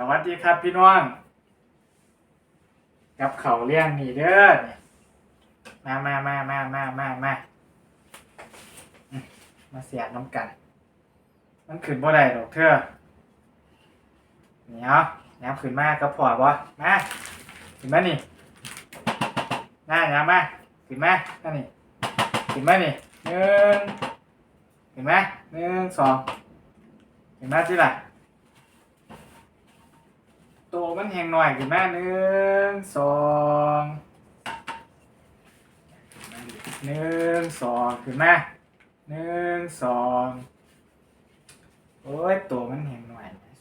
สวัสดีครับพี่น้อง กับเขาเลี้ยงนี่เด้อมามามามามามามามมาเสียน้ำกัน มันขึ้นบ่ได้ดอกเธอเนี่ยวยับขึ้นมากก็พอบ่มาขึ้นมานี่หน้ายับมาขึ้นมานั่นนี่ขึ้นมานี่หนึ่งเห็นไหมหนึ่งสองเห็นไหมที่ละโตัวมันแหงหน่อยขึ้นมาหนึ่งสองหนึ่งสองขึ้นมาหนึ่งสองโอ้ยตัวมันแหงหน่อยนะ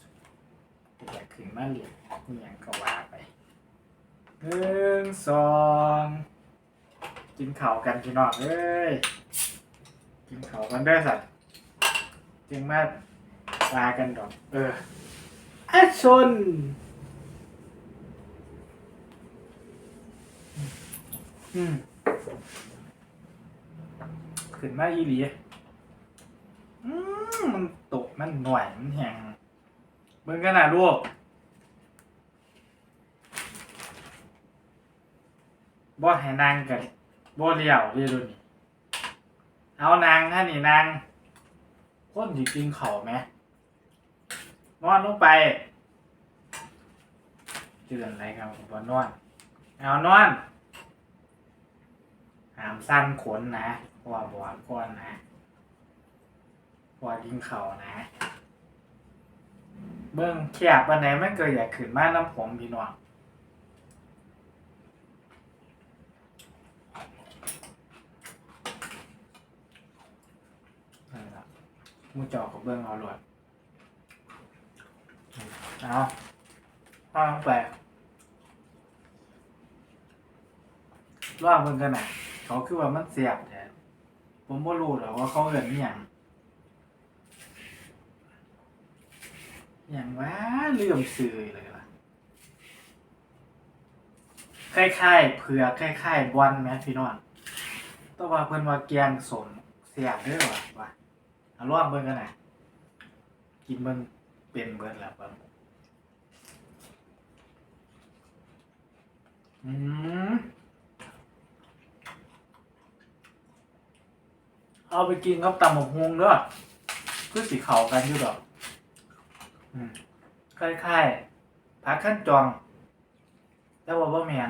อยากขึ้นมาเหรียญนี่ยังก็ว่าไปหนึ่งสองกินข้าวกันพี่น้องเอ้ยกินเขากันเด้อสัตว์จึงมาลากันดอก เอออาชน อืมขึ้นมาอีหลีอืมมันตกมันหน่วยมันแหงเบิ่งกันนะลูกบ่ให้นางกันบ่เลี้ยวเรียดูนี่เอานางท่านี่นางคนที่กินเขาไหมนอนลงไปเตือนอะไรครับผมว่านอน เอานอน หามสั้นขนนะเพราะว่าบวกก้อนนะเพราะว่ากินเขานะ เบิ้องแคบวันไหนไม่เกิดอยากขึ้นมาน้ำผมพี่น้องนั่นละมูจอกับเบื้องเอาหลวดเอาเอางไปรอบเบิ่งกันน่ะ เขาคือว่ามันเสียบแทนผมบ่รู้หรอกว่าเขาเอิ้นอหย่างอหย่างว่าลืมซื้อเลยล่ะคล้ายๆเผือกคล้ายๆบอลแหมพี่น้องแต่ว่าเพิ่นว่าแกงสมเสียบเด้อว่ะว่าเอาลองเบิ่งกันนะกินเบิ่งเป็นเบิ่งแล้วเบิ่งอืม เอาไปกินกับตำหมกฮวงเด้อคือสีเขากันอยู่ดอกคล้ายๆผักขั้นจองแต่ว่าบ่แมน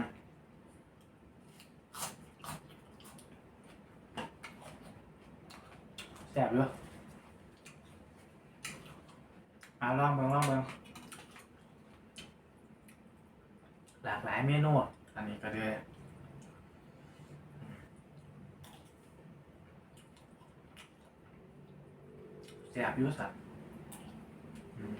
แซ่บอยู่เอาลองเบิ่งลองเบิ่งหลากหลายเมนู อันนี้ก็เล ซ่บอยู่สัตว์อืม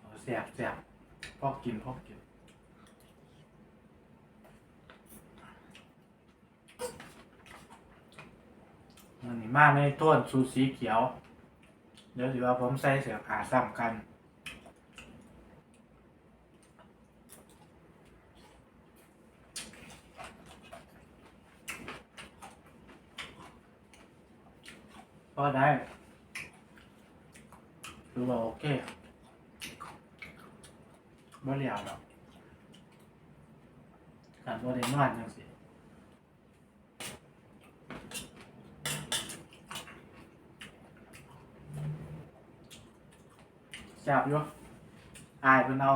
เอาแซ่บแซ่บพอกินพอกินมันนี่มาในต้นสูตรสีเขียว เดี๋ยวสิว่าผมใส่เสื้อผ้าซ้ำกัน ก็ได้ดูว่าโอเคบ่เหลียวหรอกการบ่ได้นอนจังสิจับอยู่อายเพิ่นเอา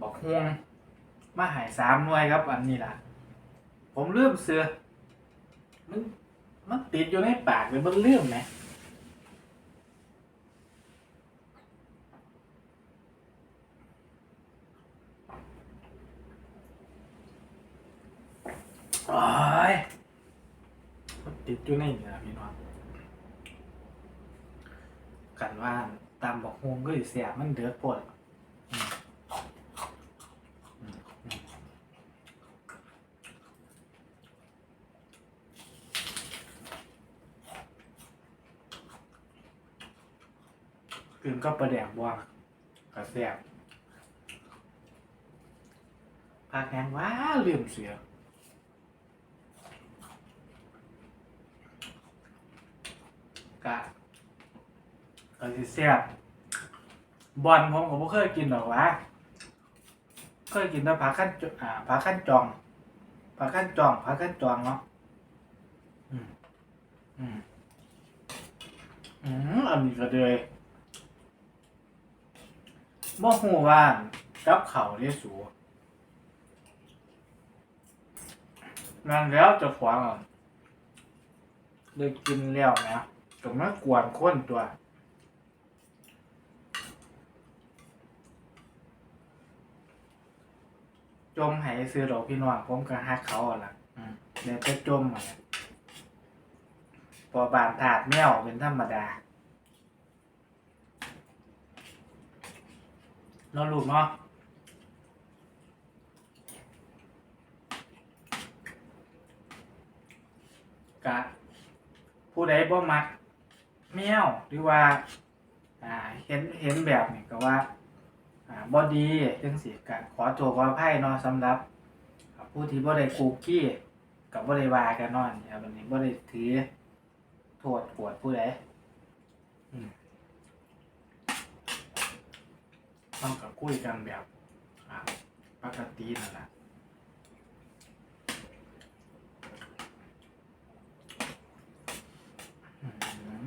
บอกฮวงมาหายสามหน่วยครับ อันนี้ล่ะ ผมลืมเสือมัน มันติดอยู่ในปากเลยมันเลื่อมไหมโอ้ยมันติดอยู่ในนี่นะพี่น้องกันว่าตามบอกฮวงก็สิเสียมันเดือดปวด กินก็ประแดกว่ากระแซบผักแห้งว้าเลื่มเสียกะกะสิแซบบอลผมผมก็เคยกินหรอกวะเคยกินแต่ผักขั้นอ่าผักขั้นจองผักขั้นจองผักขั้นจองเนาะอืมอืมอืมอันนี้ก็เลย บ่ฮู้ว่ากับเขาวได้สูนั่นแล้วเจะขวางอะได้กินแล้วนะก็มากวนค้นตัว จมให้ซื้อดอกพี่น้องผมก็ฮักเขาอะล่ะอืมเดี๋ยวจะจมอะพอบานถาดแมวเป็นธรรมดา นาะลูกเนาะกะผู้ใดบ่มักแมวหรือว่าอ่าเห็นเห็นแบบนี้ก็ว่าอ่าบ่ดีจังสิกะขอโทษขออภัยเนาะสำหรับผู้ที่บ่ได้คุกกี้กับบ่ได้ว่ากันเนาะเนี่ยวันนี้บ่ได้ถือโทษกวดผู้ใดอืม ต้องกับคุยกันแบบอาปกตินั่นแหละอื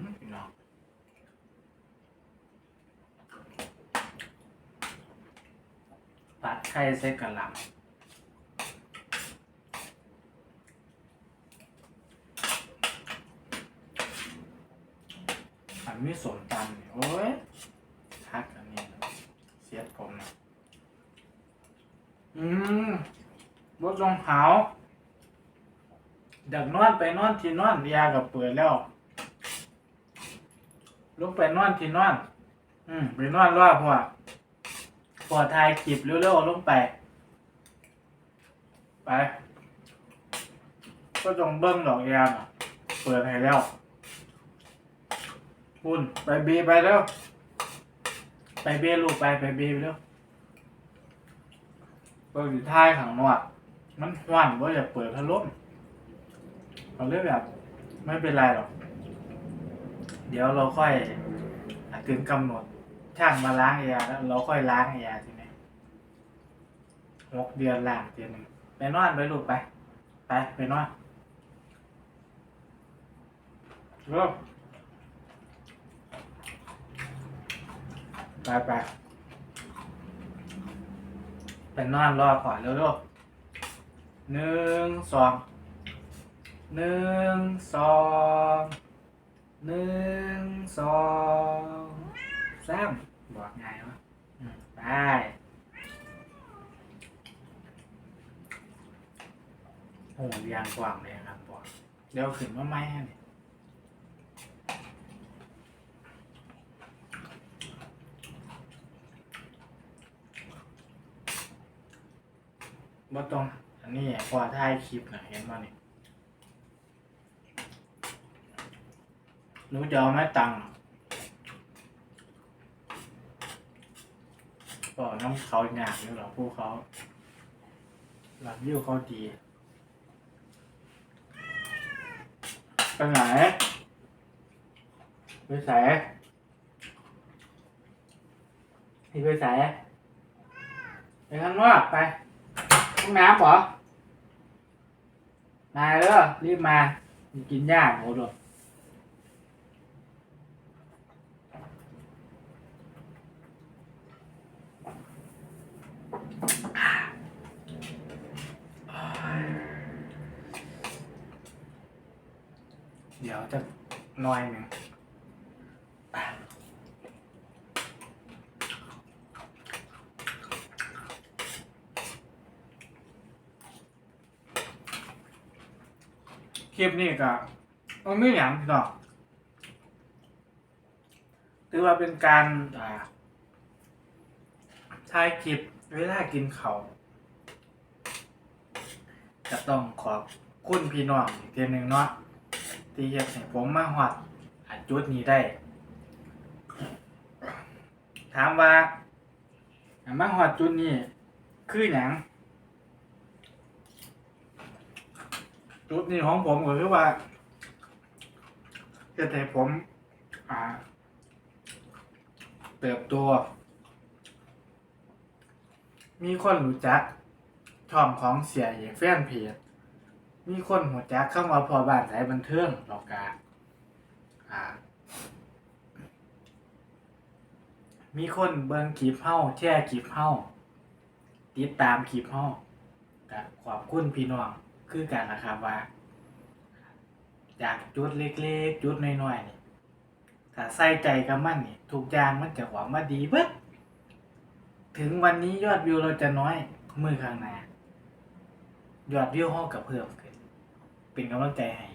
มเนาะปัดไข่ใส่กะหล่ำอันมีสนตำนี่โอ้ยทักอันนี้ เสียดผมนะอืมบดรองเท้าดักนอนไปนอนที่นอนยากับเปิดแล้วลุกไปนอนที่นอน อืมไปนอนรอพวกพอถ่ายคลิปเร็วๆลงไป ไป ก็ต้องเบิ้งดอกยามอะเปิดให้แล้วคุณไปบีไปแล้ว ไปเบลูกไปไปเบีไปแล้วเปิดอยู่ท้ายข้างนอกมันหวันว่าอย่าเปิดพัดลมเราเรียกแบบ ไม่เป็นไรหรอก เดี๋ยวเราค่อยถึงกำหนดช่างมาล้างยาแล้วเราค่อยล้างยาทีนี้หกเดือนล้างเดือนหนึ่งไปนอนไปลูกไป ไปไปนอนเร็ว ไปไปไปนอนรอก่อนเร็วเร็วหนึ่งสองหนึ่งสองหนึ่งสองสามบอกไงวะไปโอ้เรียงกว้างเลยครับบอกเดี๋ยวขึ้นมาไหมเนี่ย บ่ต้องอันนี้พอถ่ายคลิปนะเห็นมานี่หนูจะเอาไม่ตังก็น้ำเขาหยาบนี่หรอผู้เขา หลับยิ้วเขาดีไปไหนไปใส่พี่ไปใส่ไปข้างนอกไป น้ำเหรอมาเด้อรีบมากินยากโหดวยเดี๋ยวจะหน่อยหนึ่ง คลิปนี้ก็มันไม่หยังพี่น้องถือว่าเป็นการอ่าถ่ายคลิปเวลากินเขาจะต้องขอบคุณพี่น้องอีกทีหนึ่งเนาะที่เฮ็ดให้ผมมาฮอดอันจุดนี้ได้ ถามว่ามาฮอดจุดนี้คือหยัง จุดนี้ของผมก็คือว่าเฮ็ดให้ผม อ่า เติบโตมีคนรู้จักช่องของเสียเอกแฟนเพจมีคนหัวจักเข้ามาพอบ้านสายบันเทิงหรอกกาอ่า มีคนเบิ่งคลิปเฮาแชร์คลิปเฮาติดตามคลิปเฮาก็ขอบคุณพี่น้อง คือกันนะครับว่า จากจุดเล็กๆ จุดน้อยๆนี่ถ้าใส่ใจกับมันนี่ทุกอย่างมันจะหวังมาดีเบิดถึงวันนี้ยอดวิวเราจะน้อยมือข้างหน้ายอดวิวห้องกับเพิ่มขึ้น เป็นกำลังใจให้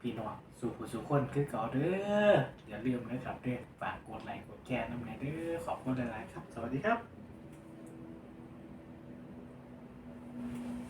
พี่น้องสู่ผู้สู่คนคือเก่าเด้ออย่าลืมนะครับเด้อฝากกดไลค์กดแชร์น้ำไหนเด้อขอบคุณหลายๆครับ สวัสดีครับ